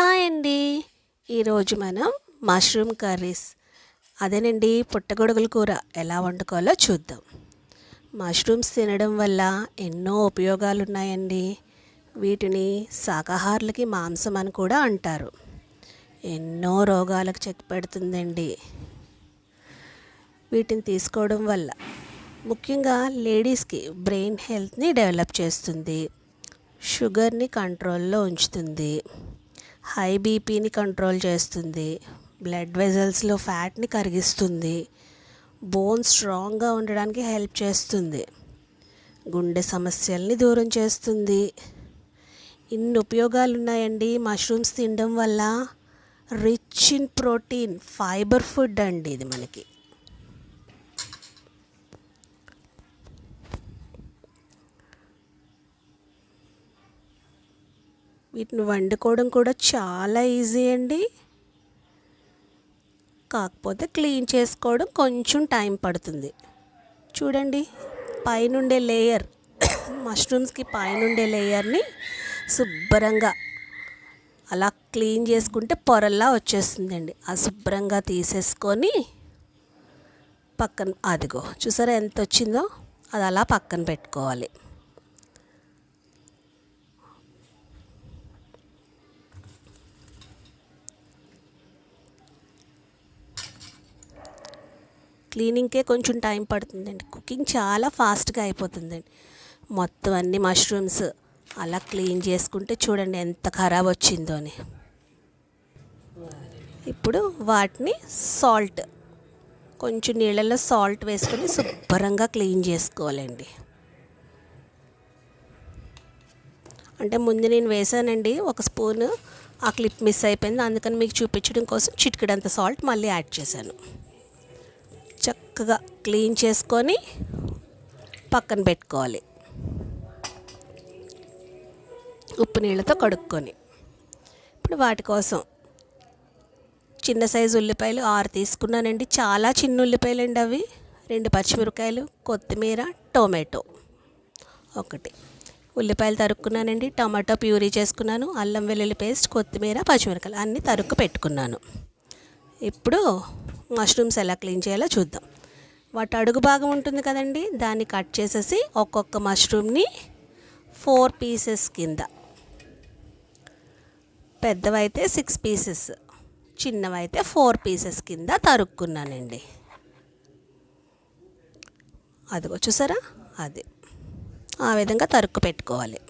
Hi అండి. ఈరోజు మనం మష్రూమ్ కర్రీస్. అదేనండి పుట్టగొడుగుల కూర. ఎలా వండుకోవాలో చూద్దాం. మష్రూమ్స్ తినడం వల్ల ఎన్నో ఉపయోగాలు ఉన్నాయండి వీటిని శాకాహారులకి మాంసం అని కూడా అంటారు. ఎన్నో రోగాలకు చెక్ పెడుతుందండి. వీటిని తీసుకోవడం వల్ల ముఖ్యంగా లేడీస్కి బ్రెయిన్ హెల్త్ని డెవలప్ చేస్తుంది. షుగర్ని కంట్రోల్లో ఉంచుతుంది. హై బీపీని కంట్రోల్ చేస్తుంది బ్లడ్ వెజల్స్లో ఫ్యాట్ని కరిగిస్తుంది బోన్ స్ట్రాంగ్గా ఉండడానికి హెల్ప్ చేస్తుంది గుండె సమస్యల్ని దూరం చేస్తుంది. ఇన్ని ఉపయోగాలు ఉన్నాయండి మష్రూమ్స్ తినడం వల్ల rich in protein fibre food అండి ఇది మనకి. వీటిని వండుకోవడం కూడా చాలా ఈజీ అండి. కాకపోతే క్లీన్ చేసుకోవడం కొంచెం టైం పడుతుంది. చూడండి పైనుండే లేయర్ మష్రూమ్స్కి పైనుండే లేయర్ని శుభ్రంగా అలా క్లీన్ చేసుకుంటే పొరల్లా వచ్చేస్తుందండి. అశుభ్రంగా శుభ్రంగా తీసేసుకొని పక్కన అదిగో చూసారా ఎంత వచ్చిందో అది అలా పక్కన పెట్టుకోవాలి. క్లీనింగ్కే కొంచెం టైం పడుతుందండి. కుకింగ్ చాలా ఫాస్ట్గా అయిపోతుందండి. మొత్తం అన్ని మష్రూమ్స్ అలా క్లీన్ చేసుకుంటే చూడండి ఎంత ఖరాబ్ వచ్చిందో అని. ఇప్పుడు వాటిని సాల్ట్ కొంచెం నీళ్ళల్లో సాల్ట్ వేసుకొని శుభ్రంగా క్లీన్ చేసుకోవాలండి. అంటే ముందు నేను వేసానండి ఒక స్పూన్. ఆ క్లిప్ మిస్ అయిపోయింది అందుకని మీకు చూపించడం కోసం చిటికడంత సాల్ట్ మళ్ళీ యాడ్ చేశాను. చక్కగా క్లీన్ చేసుకొని పక్కన పెట్టుకోవాలి. ఉప్పు నీళ్ళతో కడుక్కొని. ఇప్పుడు వాటి కోసం చిన్న సైజు ఉల్లిపాయలు ఆరు తీసుకున్నానండి. చాలా చిన్న ఉల్లిపాయలు అండి అవి. రెండు పచ్చిమిరపకాయలు కొత్తిమీర టొమాటో ఒకటి. ఉల్లిపాయలు తరుక్కున్నానండి. టమాటో ప్యూరీ చేసుకున్నాను. అల్లం వెల్లుల్లి పేస్ట్ కొత్తిమీర పచ్చిమిరపకాయలు అన్నీ తరుక్కు పెట్టుకున్నాను. ఇప్పుడు మష్రూమ్స్ ఎలా క్లీన్ చేయాలో చూద్దాం. వాటి అడుగు భాగం ఉంటుంది కదండి దాన్ని కట్ చేసేసి ఒక్కొక్క మష్రూమ్ని ఫోర్ పీసెస్ కింద. పెద్దవైతే సిక్స్ పీసెస్ చిన్నవైతే ఫోర్ పీసెస్ కింద తరుక్కున్నానండి. అదిగో చూసారా? అది. ఆ విధంగా తరుక్కు పెట్టుకోవాలి.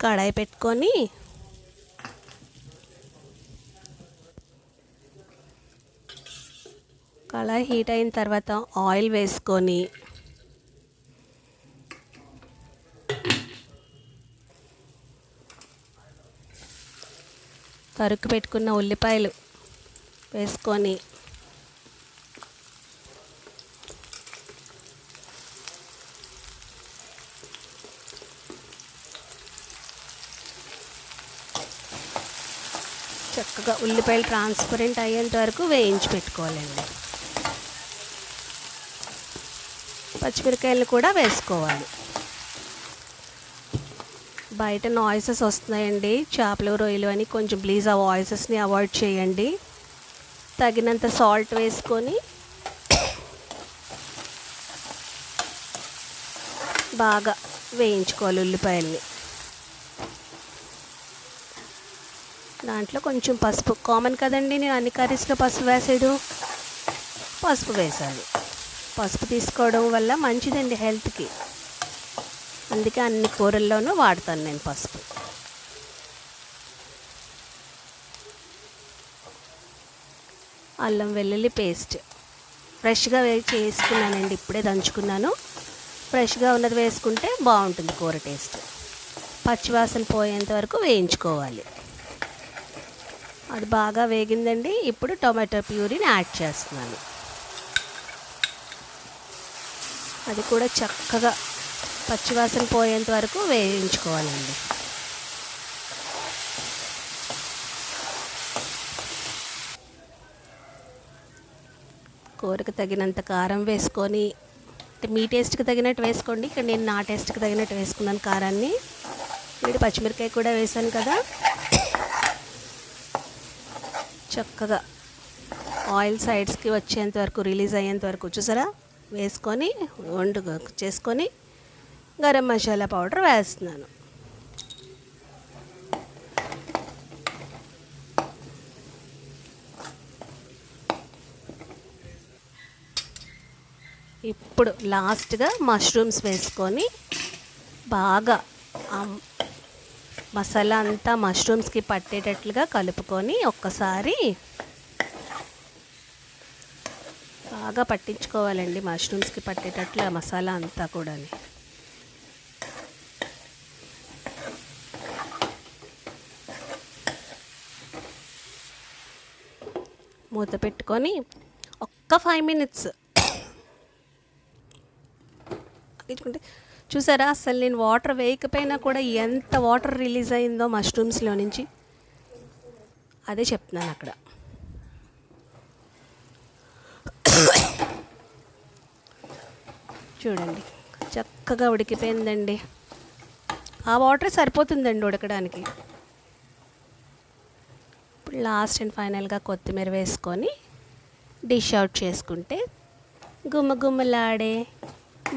కడాయి పెట్టుకొని కళాయి హీట్ అయిన తర్వాత ఆయిల్ వేసుకొని తరుక్కు పెట్టుకున్న ఉల్లిపాయలు వేసుకొని చక్కగా ఉల్లిపాయలు ట్రాన్స్పరెంట్ అయ్యేంత వరకు వేయించి పెట్టుకోవాలండి. పచ్చిమిరకాయలు కూడా వేసుకోవాలి. బయట నాయిసెస్ వస్తున్నాయండి. చేపలు రొయ్యలు అని కొంచెం ప్లీజ్ ఆ వాయిసెస్ని అవాయిడ్ చేయండి. తగినంత సాల్ట్ వేసుకొని బాగా వేయించుకోవాలి ఉల్లిపాయల్ని. దాంట్లో కొంచెం పసుపు. కామన్ కదండి నేను అన్ని కర్రీస్లో పసుపు వేసేడు పసుపు వేసాను. పసుపు తీసుకోవడం వల్ల మంచిదండి హెల్త్కి. అందుకే అన్ని కూరల్లోనూ వాడతాను నేను పసుపు. అల్లం వెల్లుల్లి పేస్ట్. ఫ్రెష్గా వే చేసుకున్నానండి ఇప్పుడే దంచుకున్నాను. ఫ్రెష్గా ఉన్నది వేసుకుంటే బాగుంటుంది కూర టేస్ట్. పచ్చివాసన పోయేంత వరకు వేయించుకోవాలి. అది బాగా వేగిందండి ఇప్పుడు టొమాటో ప్యూరీని యాడ్ చేస్తున్నాను. అది కూడా చక్కగా పచ్చివాసన పోయేంత వరకు వేయించుకోవాలండి. కూరకు తగినంత కారం వేసుకొని అంటే మీ టేస్ట్కి తగినట్టు వేసుకోండి. ఇక్కడ నేను నా టేస్ట్కి తగినట్టు వేసుకున్నాను కారాన్ని. వీడి పచ్చిమిరకాయ కూడా వేసాను కదా. చక్కగా ఆయిల్ సైడ్స్కి వచ్చేంత వరకు రిలీజ్ అయ్యేంత వరకు చూసారా? వేసుకొని వండు చేసుకొని గరం మసాలా పౌడర్ వేస్తున్నాను. ఇప్పుడు లాస్ట్గా మష్రూమ్స్ వేసుకొని బాగా మసాలా అంతా మష్రూమ్స్కి పట్టేటట్లుగా కలుపుకొని ఒక్కసారి బాగా పట్టించుకోవాలండి మష్రూమ్స్కి పట్టేటట్లు ఆ మసాలా అంతా కూడా మూత పెట్టుకొని ఒక్క ఫైవ్ మినిట్స్. తీసుకుంటే చూసారా? అసలు నేను వాటర్ వేయకపోయినా కూడా ఎంత వాటర్ రిలీజ్ అయిందో మష్రూమ్స్లో నుంచి. అదే చెప్తున్నాను అక్కడ. చూడండి. చక్కగా ఉడికిపోయిందండి. ఆ వాటర్ సరిపోతుందండి ఉడకడానికి. ఇప్పుడు లాస్ట్ అండ్ ఫైనల్గా కొత్తిమీర వేసుకొని డిష్ అవుట్ చేసుకుంటే గుమ్మ గుమ్మలాడే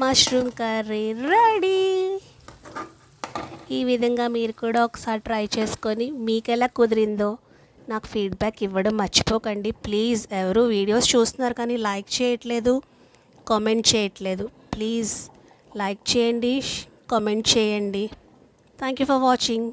మష్రూమ్ కర్రీ రెడీ. ఈ విధంగా మీరు కూడా ఒకసారి ట్రై చేసుకొని మీకు ఎలా కుదిరిందో నాకు ఫీడ్బ్యాక్ ఇవ్వడం మర్చిపోకండి. ప్లీజ్ ఎవరు వీడియోస్ చూస్తున్నారు కానీ లైక్ చేయట్లేదు కామెంట్ చేయట్లేదు. ప్లీజ్ లైక్ చేయండి కామెంట్ చేయండి. Thank you for watching